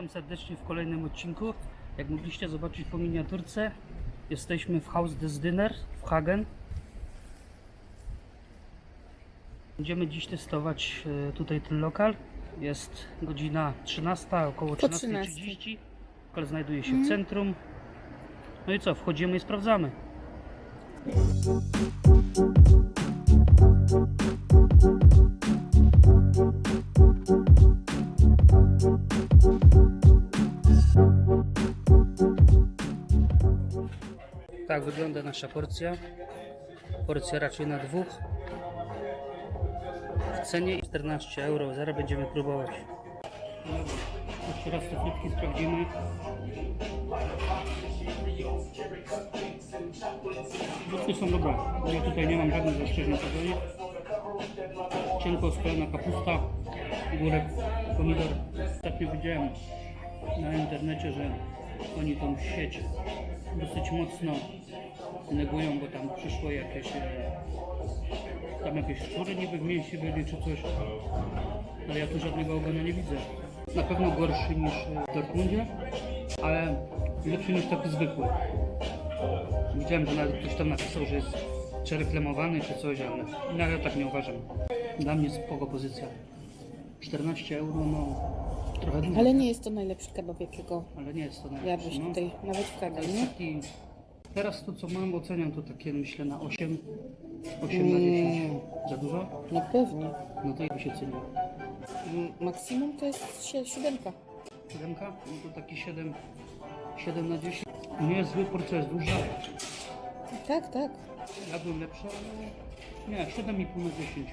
Witam serdecznie w kolejnym odcinku. Jak mogliście zobaczyć po miniaturce, jesteśmy w Haus des Dinner w Hagen. Będziemy dziś testować e, tutaj ten lokal. Jest godzina 13, około Po 13.30. Lokal znajduje się w centrum. No i co, wchodzimy i sprawdzamy. Tak wygląda nasza porcja. Porcja raczej na dwóch. W cenie 14 euro. Zaraz będziemy próbować. Jeszcze raz te frytki sprawdzimy. Frytki są dobre. Ja tutaj nie mam żadnych zastrzeżeń co. Cienko skrojona kapusta, górek, pomidor. Ostatnio widziałem na internecie, że oni tą sieć dosyć mocno negują, bo tam przyszło jakieś e, tam jakieś szczury niby w mięsie byli czy coś, ale ja tu żadnego ogona nie widzę. Na pewno gorszy niż w Dortmundzie, ale lepszy niż taki zwykły. Widziałem, że nawet ktoś tam napisał, że jest przereklamowany czy coś, ale no, ja tak nie uważam. Dla mnie spoko pozycja. 14 euro, no trochę dużo, Ale nie jest to najlepszy kebab, jakiego ale nie jest to najlepsze. jadłeś no. tutaj, nawet w Ale nie? taki, teraz to co mam oceniam to takie myślę na 8, 8 na 10. Za dużo? No pewnie. No to jak by się ceniło? M- Maksimum to jest sie- siódemka. 7? No to taki 7, 7 na 10. Nie jest zły, porcja jest duża. Tak, tak. Jadłem lepsze, ale nie, 7,5 na 10.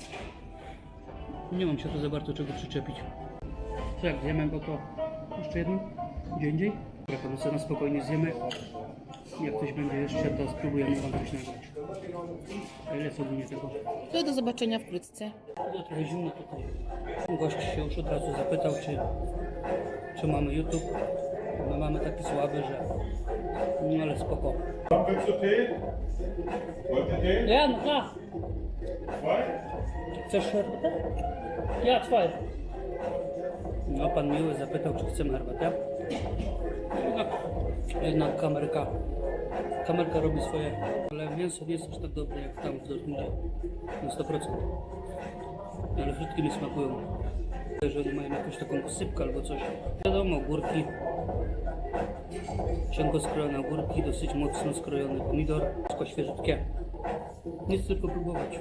Nie mam się tu za bardzo czego przyczepić. Co jak zjemy, bo to jeszcze jedno? Gdzie indziej? Dobra, to my sobie na spokojnie zjemy. Jak ktoś będzie jeszcze, to spróbujemy wam coś nagrać. A ile co nie tego? To do zobaczenia wkrótce. No trochę zimno tutaj. Gość się już od razu zapytał, czy, czy mamy YouTube. My mamy taki słaby, że no ale spoko. Ja, no. Zwei? Chcesz herbatę? Ja, twoje. No, pan miły zapytał, czy chcemy herbatę. Jednak, jednak kamerka, kamerka robi swoje, ale mięso nie jest aż tak dobre jak tam w Dortmundzie. Na 100%. Ale frytki mi smakują. Że oni mają jakąś taką posypkę albo coś. Wiadomo, górki. Cienko skrojone górki, dosyć mocno skrojony pomidor. Wszystko świeżutkie. Nic tylko próbować.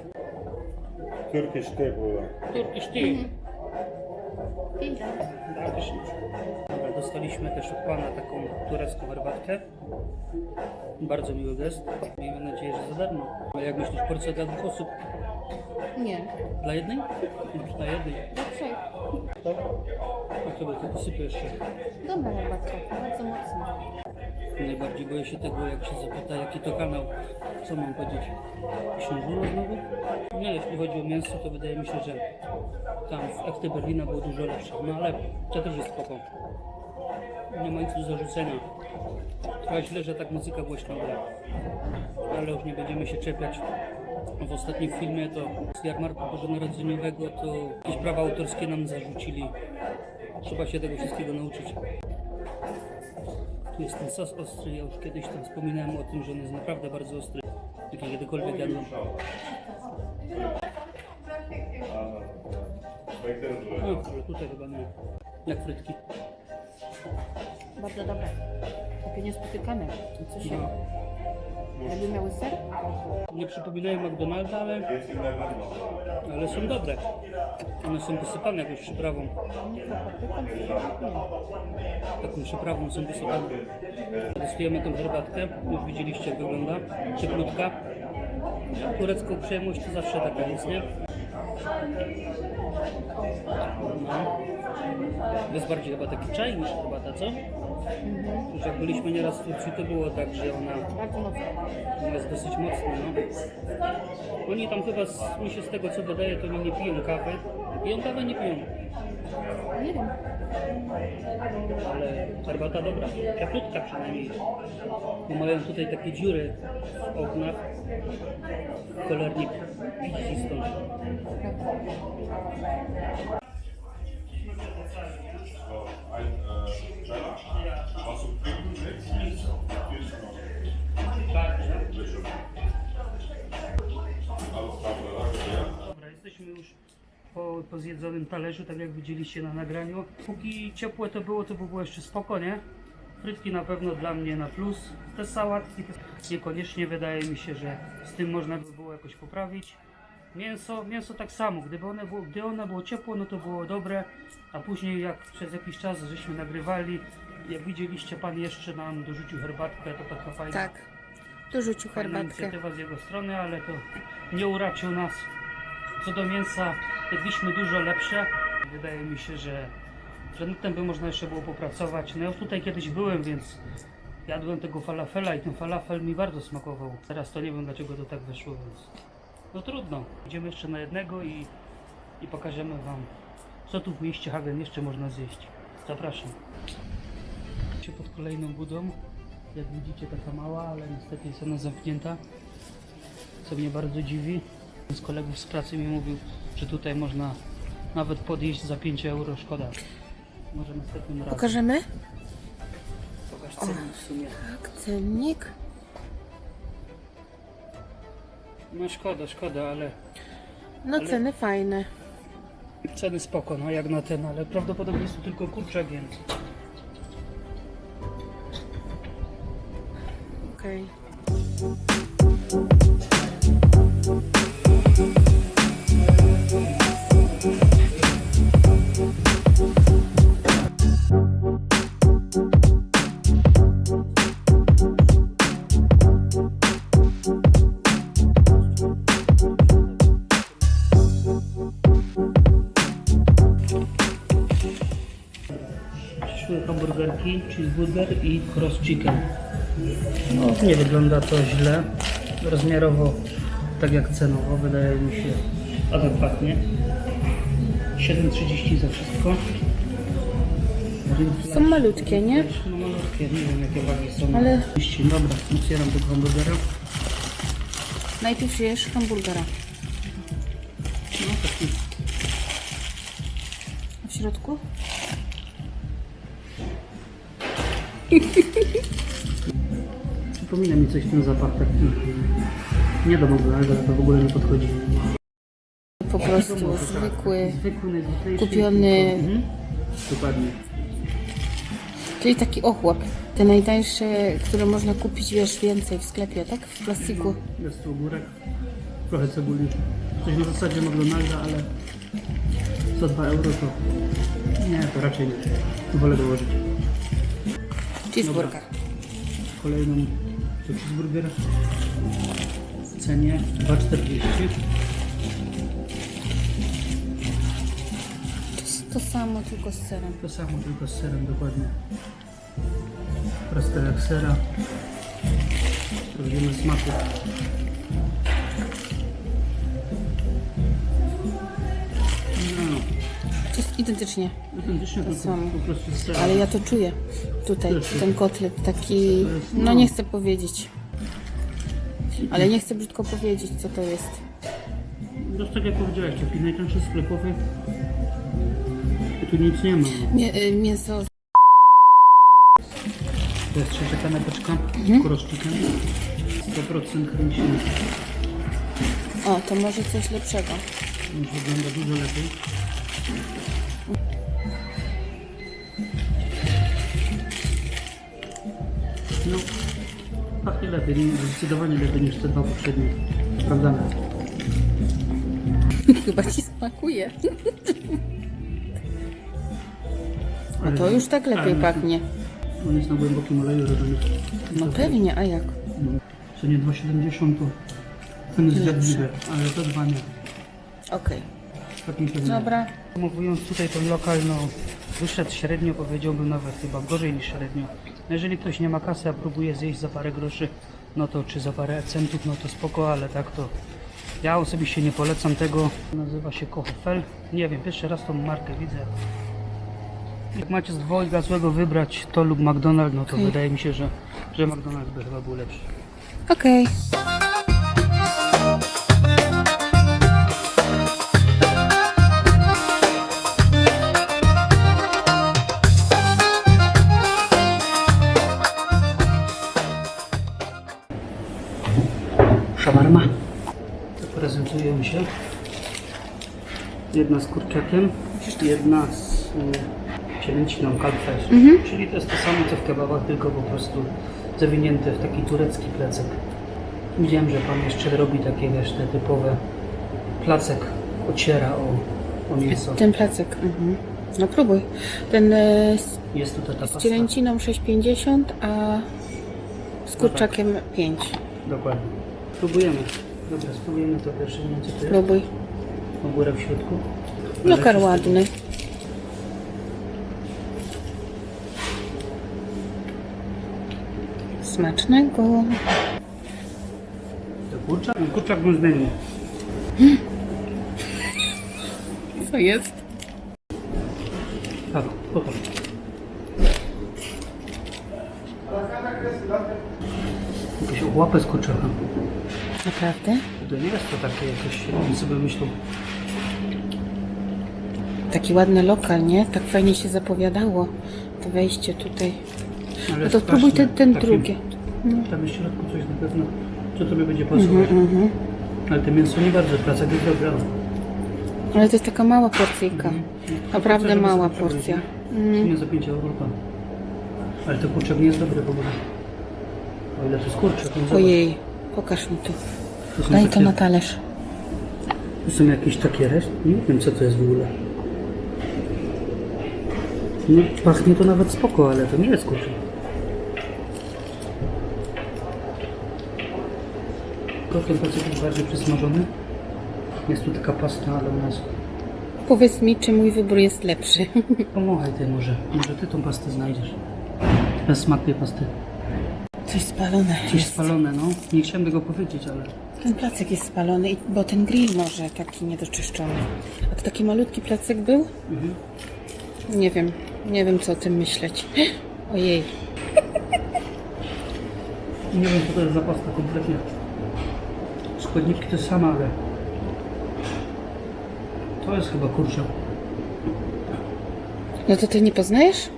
Türkisch Tee, Bruder. Turkish tea. Dobra, dostaliśmy też od Pana taką turecką herbatkę. Bardzo miły gest. Miejmy nadzieję, że za darmo. Ale jak myślisz, porcja dla dwóch osób? Nie. Dla jednej? Może dla jednej. Dobrze. Tak? A chyba to posypię jeszcze. Dobra herbatka, bardzo mocno. Najbardziej boję się tego, jak się zapyta, jaki to kanał. Co mam powiedzieć? Książulo znowu? Nie, jeśli chodzi o mięso, to wydaje mi się, że tam w Echty Berlina było dużo lepsze. No ale to też jest spoko. Nie ma nic do zarzucenia. Trochę źle, że tak muzyka głośno gra. Ale już nie będziemy się czepiać. W ostatnim filmie to z jarmarku bożonarodzeniowego to jakieś prawa autorskie nam zarzucili. Trzeba się tego wszystkiego nauczyć. Tu jest ten sos ostry, ja już kiedyś tam wspominałem o tym, że on jest naprawdę bardzo ostry. Jaki kiedykolwiek jadłem. No, tutaj chyba nie. Jak frytki. Bardzo dobre. Takie niespotykane. Co się... No. Jakby miały ser? Nie przypominają McDonalda, ale, ale są dobre. One są posypane jakąś przyprawą. Taką przyprawą są posypane. Testujemy tą herbatkę. Już widzieliście jak wygląda. Cieplutka. Turecką przyjemność to zawsze taka jest, nie? No. To jest bardziej chyba taki czaj niż herbata, co? Już jak byliśmy nieraz w Turcji, to było tak, że ona Bardzo mocno. jest dosyć mocna, no. Oni tam chyba, z, mi się z tego co wydaje, to oni nie piją kawy. Piją kawę? Nie piją. Nie wiem. Ale herbata dobra. Cieplutka przynajmniej. Bo mają tutaj takie dziury w oknach. Kolornik widzi stąd. Po zjedzonym talerzu, tak jak widzieliście na nagraniu. Póki ciepłe to było, to by było jeszcze spoko, nie? Frytki na pewno dla mnie na plus. Te sałatki niekoniecznie wydaje mi się, że z tym można by było jakoś poprawić. Mięso, mięso tak samo, gdyby one było, gdy ono było ciepło, no to było dobre, a później jak przez jakiś czas żeśmy nagrywali, jak widzieliście, pan jeszcze nam dorzucił herbatkę, to taka fajna, Tak. Dorzucił fajna herbatkę. inicjatywa z jego strony, ale to nie uraczył nas. Co do mięsa, jedliśmy dużo lepsze. Wydaje mi się, że, że nad tym by można jeszcze było popracować. No ja już tutaj kiedyś byłem, więc jadłem tego falafela i ten falafel mi bardzo smakował. Teraz to nie wiem dlaczego to tak wyszło, więc no trudno. Idziemy jeszcze na jednego i, i pokażemy Wam, co tu w mieście Hagen jeszcze można zjeść. Zapraszam. Się pod kolejną budą. Jak widzicie taka mała, ale niestety jest ona zamknięta. Co mnie bardzo dziwi. Z kolegów z pracy mi mówił, że tutaj można nawet podjeść za 5 euro. Szkoda. Może następnym razem. Pokażemy? Pokaż cennik w sumie. Tak, cennik. No szkoda, szkoda, ale No Ale- ceny fajne. ceny spoko, no jak na ten, ale prawdopodobnie jest tu tylko kurczak, więc Okej. przyszły hamburgerki, cheeseburger i cross chicken. No nie wygląda to źle. Rozmiarowo, tak jak cenowo, wydaje mi się adekwatnie. 7,30 za wszystko. Są malutkie, nie? No malutkie, nie wiem jakie wagi są. Ale- Dobra, otwieram tego hamburgera. Najpierw jesz hamburgera. No taki A w środku? Przypomina mi coś ten zapach taki. Nie do McDonalda, to w ogóle nie podchodzi. Po prostu zwykły. Zwykły, najzwyklejszy. Kupiony- Mhm. Dokładnie. Czyli taki ochłap. Te najtańsze, które można kupić, wiesz, więcej w sklepie, tak? W plastiku. Jest tu ogórek, trochę cebuli. Coś na zasadzie McDonalda, ale za 2 euro to nie, to raczej nie. Wolę dołożyć. Cheeseburger. Kolejną to cheeseburger w cenie 2,40. To samo, tylko z serem. To samo, tylko z serem dokładnie. Prostelek sera. Sprawdzimy smaku. Identycznie. identycznie tylko samo. po prostu z. Ale ja to czuję. Tutaj, Też. ten kotlet taki, no no. nie chcę powiedzieć. Ale nie chcę brzydko powiedzieć, co to jest. No tak jak powiedziałeś, taki najtańszy sklepowy. Tu nic nie ma. no. Mie- y, mięso To jest trzecia kanapeczka. Mhm. Cross chicken. 100% chęśni. O, to może coś lepszego. Już wygląda dużo lepiej. No, pachnie lepiej, nie- zdecydowanie lepiej niż te dwa poprzednie. Sprawdzamy. Chyba ci smakuje. A to już tak lepiej pachnie. On jest na głębokim oleju robiony. No pewnie, a jak? No, Co nie 2,70 to ten jest zjadliwy, ale to dwa nie. Okej. Tak mi się wydaje. Dobra. Mówiąc tutaj ten lokal, no wyszedł średnio, powiedziałbym nawet chyba gorzej niż średnio. No, Jeżeli ktoś nie ma kasy, a próbuje zjeść za parę groszy, no to czy za parę centów, no to spoko, ale tak to ja osobiście nie polecam tego. Nazywa się Kochfel. Nie wiem, pierwszy raz tą markę widzę. Jak macie z dwojga złego wybrać to lub McDonald's, no to Okej. wydaje mi się, że, że McDonald's by chyba był lepszy. Okej. Szawarma. Tak prezentują się. Jedna z kurczakiem, jedna z y, cielęciną kalfesh. Czyli to jest to samo co w kebabach, tylko po prostu zawinięte w taki turecki plecek. Widziałem, że pan jeszcze robi takie wiesz, te typowe placek ociera o, o mięso. Ten placek. Mhm. No próbuj. Ten e, z, Jest tutaj ta z pasta. cielęciną 6,50, a z kurczakiem 5. Dokładnie. Próbujemy. Dobra, spróbujemy to pierwsze, nie wiem co to jest. Próbuj. Ogórek w środku. Lokal Ale ładny. Smacznego. To kurczak? No, kurczak był z menu. Co jest? Tak, pokaż. Łapę z kurczaka. Naprawdę? To nie jest to takie jakoś, jak bym sobie myślał. Taki ładny lokal, nie? Tak fajnie się zapowiadało. To wejście tutaj. Ale No to straszne, spróbuj ten, ten takie- drugi. Tam jest w środku coś na pewno, co tobie będzie pasować. Mhm. Ale to mięso nie bardzo, placek jest dobra. Ale to jest taka mała porcyjka. Naprawdę żeby mała porcja. przebrać, nie? Za 5 euro pan. Ale to kurczak nie jest dobry w ogóle. O ile to. Ojej, pokaż mi to. To są Daj to takie- na talerz. To są jakieś takie resztki? Nie wiem co to jest w ogóle. No, pachnie to nawet spoko, ale to nie jest. Trochę placek jest bardziej przesmażony. Jest tu taka pasta, ale u nas... Powiedz mi, czy mój wybór jest lepszy. Pomogaj ty może. Może ty tą pastę znajdziesz. Bez smak tej pasty. Coś spalone Coś jest. spalone, no. Nie chciałem tego powiedzieć, ale... Ten placek jest spalony, i- bo ten grill może taki niedoczyszczony. A to taki malutki placek był? Mhm. Nie wiem, nie wiem co o tym myśleć. Ojej, Nie wiem co to jest za pasta kompletnie. Składniki te same, ale... To jest chyba kurczak. no to ty nie poznajesz?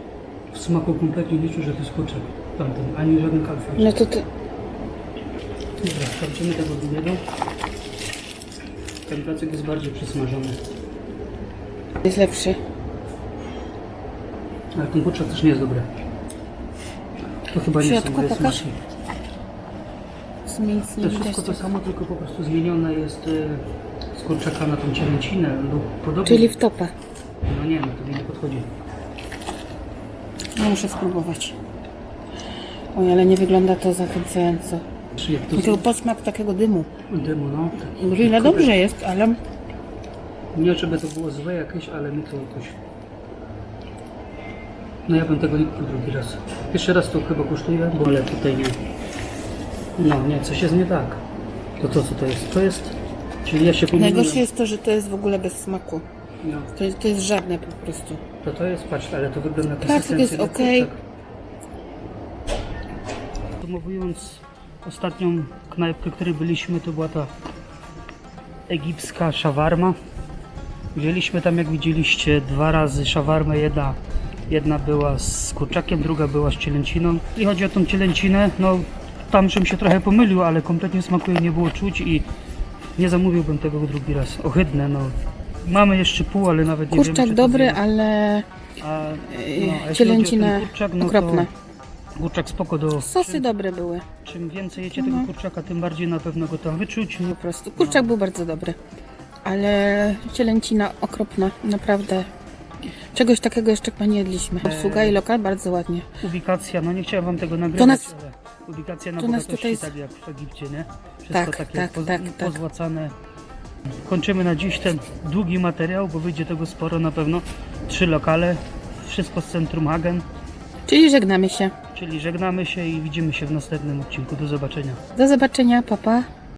W smaku kompletnie nie czuję, że to jest kurczak. Tamten, ani żaden kalfel. No to ty... Dobra, sprawdzimy tego drugiego. Ten placek jest bardziej przesmażony. jest lepszy. Ale ten kurczak też nie jest dobry. To chyba nie są pokaż. smaki. Nic To nie widać. wszystko to samo, tylko po prostu zmienione jest y, z kurczaka na tą cielęcinę lub podobnie. Czyli w topa. No nie, no to mi nie podchodzi. No muszę spróbować. Oj, ale nie wygląda to zachęcająco. Jak to I tylko posmak takiego dymu. dymu, no. Tak. Grilla dobrze jest, ale Nie, żeby to było złe jakieś, ale mi to jakoś... No ja bym tego nie kupił drugi raz. Pierwszy raz to chyba kosztuje, bo ale tutaj nie. No nie, coś jest nie tak. To to co to jest? To jest... Czyli ja się pomyliłem. najgorsze jest to, że to jest w ogóle bez smaku. No, To jest, to jest żadne po prostu. to to jest, patrz, ale to wygląda Placek jest konsystencja okej. Podsumowując ostatnią knajpkę, w której byliśmy, to była ta egipska szawarma. Wzięliśmy tam, jak widzieliście, dwa razy szawarmę. Jedna, jedna była z kurczakiem, druga była z cielęciną. I chodzi o tą cielęcinę, no tam żebym się trochę pomylił, ale kompletnie smaku jej nie było czuć i nie zamówiłbym tego drugi raz. Ohydne, no. Mamy jeszcze pół, ale nawet nie Kurczak to dobry, ale A, no, a ten kurczak, no okropna. To kurczak spoko do... sosy Czym, dobre były. czym więcej jecie tego kurczaka, tym bardziej na pewno go tam wyczuć. No, Po prostu. Kurczak był bardzo dobry. Ale cielęcina okropna, naprawdę. Czegoś takiego jeszcze nie jedliśmy. Obsługa i lokal bardzo ładnie. ubikacja, no nie chciałem wam tego nagrywać, nas- ale ubikacja na to nas tutaj- tak jak w Egipcie, nie? Wszystko Tak, takie tak, poz, tak, tak. pozłacane. Kończymy na dziś ten długi materiał, bo wyjdzie tego sporo na pewno. Trzy lokale, wszystko z centrum Hagen, Czyli żegnamy się. czyli żegnamy się i widzimy się w następnym odcinku. Do zobaczenia. Do zobaczenia, papa.